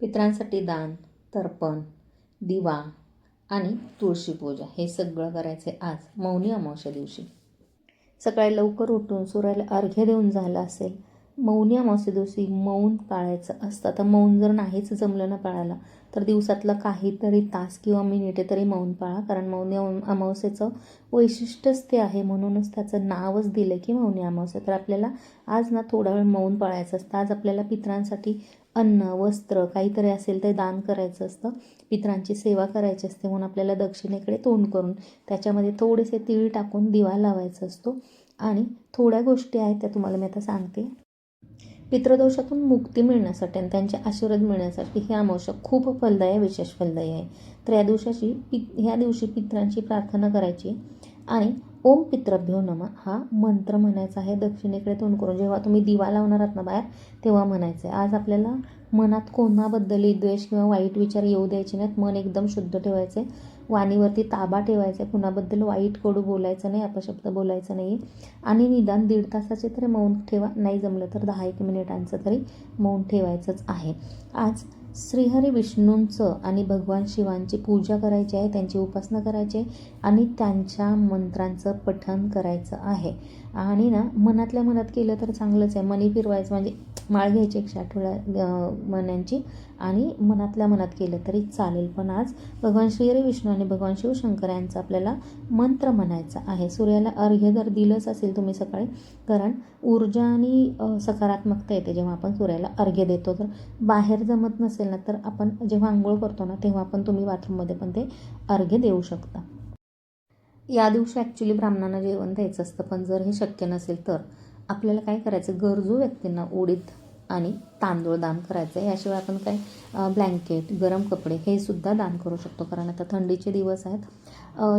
पितरांसाठी दान तर्पण दिवा आणि तुळशी पूजा हे सगळं करायचे आज मौनी अमावस्या दिवशी. सकाळी लवकर उठून सूर्याला अर्घ्य देऊन झालं असेल मौनी अमावस्या दिवशी मौन पाळायचं असतं. तर मौन जर नाहीच जमलं ना पाळायला तर दिवसातलं काहीतरी तास किंवा मिनिटे तरी मौन पाळा. कारण मौनी अमावस्येचं वैशिष्ट्यच ते आहे म्हणूनच त्याचं नावच दिलं की मौनी अमावस्या. तर आपल्याला आज ना थोडा वेळ मौन पाळायचं असतं. आज आपल्याला पितरांसाठी अन्न वस्त्र काहीतरी असेल ते दान करायचं असतं. पितरांची सेवा करायची असते म्हणून आपल्याला दक्षिणेकडे तोंड करून त्याच्यामध्ये थोडेसे तीळ टाकून दिवा लावायचा असतो. आणि थोड्या गोष्टी आहेत त्या तुम्हाला मी आता सांगते. पितृदोषातून मुक्ती मिळण्यासाठी आणि त्यांचे आशीर्वाद मिळण्यासाठी ही अमावस्या खूप फलदायी आहे, विशेष फलदायी आहे. तर या दिवसाची पि ह्या दिवशी पितरांची प्रार्थना करायची आणि ओम पितृभ्यो नम. हा मंत्र म्हणायचा आहे. दक्षिणेकडे तोंड करून जेव्हा तुम्ही दिवा लावणार आहात ना बाहेर तेव्हा म्हणायचं आहे आज आपल्याला मनात कोणाबद्दलही द्वेष किंवा वाईट विचार येऊ द्यायचे नाहीत. मन एकदम शुद्ध ठेवायचे वाणीवरती ताबा ठेवायचा आहे कुणाबद्दल वाईट कडू बोलायचं नाही अपशब्द बोलायचं नाही. आणि निदान दीड तासाचे तरी मौन ठेवा. नाही जमलं तर दहा एक मिनिटांचं तरी मौन ठेवायचंच आहे. आज श्रीहरी विष्णूंचं आणि भगवान शिवांची पूजा करायची आहे त्यांची उपासना करायची आहे आणि त्यांच्या मंत्रांचं पठण करायचं आहे. आणि ना मनातल्या मनात केलं तर चांगलंच आहे. मनी फिरवायचं म्हणजे माळ घ्यायची एकशे आठवड्या मण्यांची आणि मनातल्या मनात केलं तरी चालेल. पण आज भगवान श्रीहरी विष्णू आणि भगवान शिवशंकर यांचा आपल्याला मंत्र म्हणायचा आहे. सूर्याला अर्घ्य जर दिलंच असेल तुम्ही सकाळी कारण ऊर्जा आणि सकारात्मकता येते. जेव्हा आपण सूर्याला अर्घ्य देतो तर बाहेर जमत नसेल ना तर आपण जेव्हा आंघोळ करतो ना तेव्हा पण तुम्ही बाथरूममध्ये पण ते अर्घ्य देऊ शकता. या दिवशी ॲक्च्युली ब्राह्मणांना जेवण द्यायचं असतं पण जर हे शक्य नसेल तर आपल्याला काय करायचं? गरजू व्यक्तींना उडीद आणि तांदूळ दान करायचं आहे याशिवाय आपण काय ब्लँकेट गरम कपडे हे सुद्धा दान करू शकतो. कारण आता थंडीचे दिवस आहेत.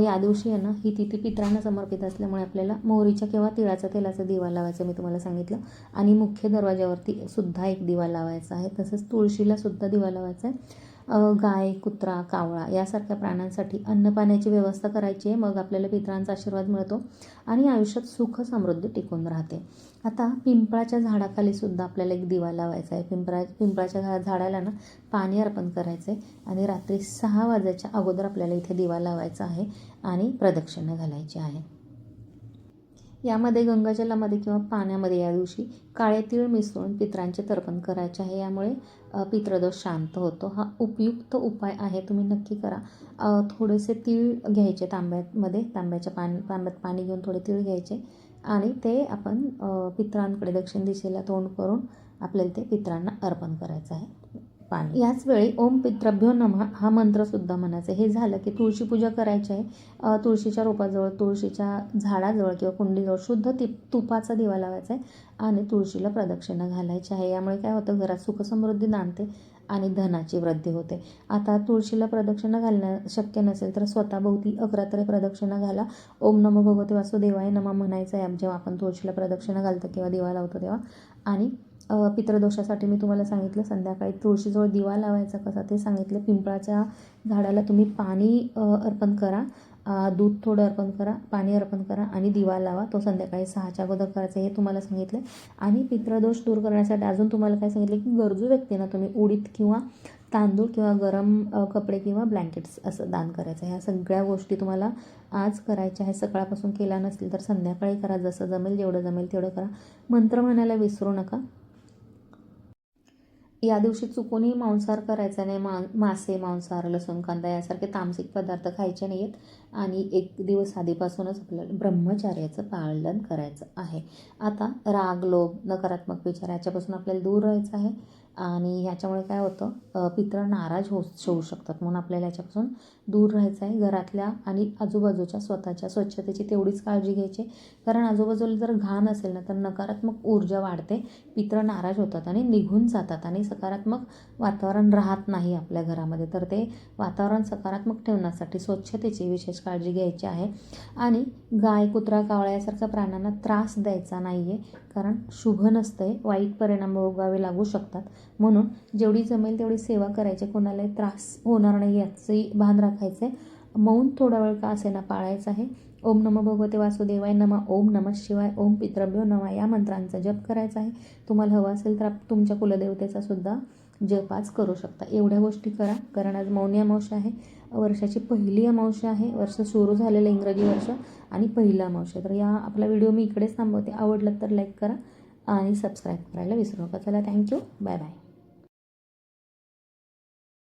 या दिवशी आहे ना ही तिथी पित्रांना समर्पित असल्यामुळे आपल्याला मोहरीच्या किंवा तिळाच्या तेलाचा दिवा लावायचा मी तुम्हाला सांगितलं. आणि मुख्य दरवाजावरती सुद्धा एक दिवा लावायचा आहे. तसंच तुळशीला सुद्धा दिवा लावायचा आहे. गाय कुत्रा कावळा यासारख्या प्राण्यांसाठी अन्नपाण्याची व्यवस्था करायची आहे. मग आपल्याला पितरांचा आशीर्वाद मिळतो आणि आयुष्यात सुख समृद्धी टिकून राहते. आता पिंपळाच्या झाडाखाली सुद्धा आपल्याला एक दिवा लावायचा आहे. पिंपळा पिंपळाच्या झा झाडाला ना पाणी अर्पण करायचं आहे आणि रात्री सहा वाजायच्या अगोदर आपल्याला इथे दिवा लावायचा आहे आणि प्रदक्षिणा घालायची आहे. यामध्ये गंगाजलामध्ये किंवा पाण्यामध्ये या दिवशी काळे तीळ मिसळून पितरांचे तर्पण करायचे आहे. यामुळे पित्रदोष शांत होतो. हा उपयुक्त उपाय आहे. तुम्ही नक्की करा. थोडेसे तीळ घ्यायचे तांब्यामध्ये. तांब्याच्या पान तांब्यात पाणी घेऊन थोडे तीळ घ्यायचे. आणि ते आपण पित्रांकडे पितरांकडे दक्षिण दिशेला तोंड करून आपल्याला ते पितरांना अर्पण करायचं आहे. पाणी. याच वेळी ओम पितृभ्यो नमः हा मंत्रसुद्धा म्हणायचा हे झालं की तुळशी पूजा करायची आहे. तुळशीच्या रोपाजवळ तुळशीच्या झाडाजवळ किंवा कुंडीजवळ शुद्ध ति तुपाचा दिवा लावायचा आहे आणि तुळशीला प्रदक्षिणा घालायची आहे. यामुळे काय होतं? घरात सुखसमृद्धी नांदते आणि धनाची वृद्धी होते. आता तुळशीला प्रदक्षिणा घालणं शक्य नसेल तर स्वतःभोवती अकरा तरी प्रदक्षिणा घाला. ओम नमो भगवते वासुदेवाय नमः म्हणायचं आहे. जेव्हा आपण तुळशीला प्रदक्षिणा घालतो किंवा दिवा लावतो तेव्हा. आणि पितृदोषासाठी मी तुम्हाला सांगितलं संध्याकाळी तुळशीजवळ दिवा लावायचा कसा ते सांगितलं. पिंपळाच्या झाडाला तुम्ही पाणी अर्पण करा. दूध थोडं अर्पण करा पाणी अर्पण करा आणि दिवा लावा. तो संध्याकाळी सहाच्या अगोदर करायचा हे तुम्हाला सांगितलं. आणि पितृदोष दूर करण्यासाठी अजून तुम्हाला काय सांगितलं की गरजू व्यक्तींना तुम्ही उडीद किंवा तांदूळ किंवा गरम कपडे किंवा ब्लँकेट्स असं दान करायचं. ह्या सगळ्या गोष्टी तुम्हाला आज करायच्या आहे सकाळपासून केला नसेल तर संध्याकाळी करा. जसं जमेल जेवढं जमेल तेवढं करा. मंत्र म्हणायला विसरू नका. या दिवशी चुकूनही मांसाहार करायचा नाही. मा मासे मांसाहार लसूण कांदा यासारखे तामसिक पदार्थ खायचे नाही आहेत आणि एक दिवस आधीपासूनच आपल्याला ब्रह्मचार्याचं पालन करायचं आहे. आता राग लोभ नकारात्मक विचार याच्यापासून आपल्याला दूर राहायचं आहे. आणि ह्याच्यामुळे काय होतं पितळ नाराज हो होऊ शकतात. म्हणून आपल्याला याच्यापासून दूर राहायचं आहे घरातल्या आणि आजूबाजूच्या स्वतःच्या स्वच्छतेची तेवढीच काळजी घ्यायची. कारण आजूबाजूला जर घाण असेल ना तर नकारात्मक ऊर्जा वाढते पितळ नाराज होतात आणि निघून जातात आणि सकारात्मक वातावरण राहत नाही आपल्या घरामध्ये. तर ते वातावरण सकारात्मक ठेवण्यासाठी स्वच्छतेची विशेष काळजी घ्यायची आहे. आणि गाय कुत्रा कावळा यासारख्या प्राण्यांना त्रास द्यायचा नाही आहे कारण शुभ नसतंय वाईट परिणाम भोगावे लागू शकतात. म्हणून जेवढी जमेल तेवढी सेवा करायची कोणालाही त्रास होणार नाही याचंही भान राखायचं आहे मौन थोडा वेळ का असेना पाळायचं आहे? ओम नमो भगवते वासुदेवाय नमः ओम नमः शिवाय ओम पितृभ्यो नमः या मंत्रांचा जप करायचा आहे. तुम्हाला हवं असेल तर आप- तुमच्या कुलदेवतेचा सुद्धा जप आज करू शकता. एवढ्या गोष्टी करा कारण आज मौनी अमावश्य आहे. वर्षाची पहिली अमावस्या आहे. वर्ष सुरू झालेलं इंग्रजी वर्ष आणि पहिलं अमावश्य तर या आपला व्हिडिओ मी इकडेच थांबवते. आवडलं तर लाईक करा. आणि सबस्क्राईब करायला विसरू नका. चला थँक्यू बाय बाय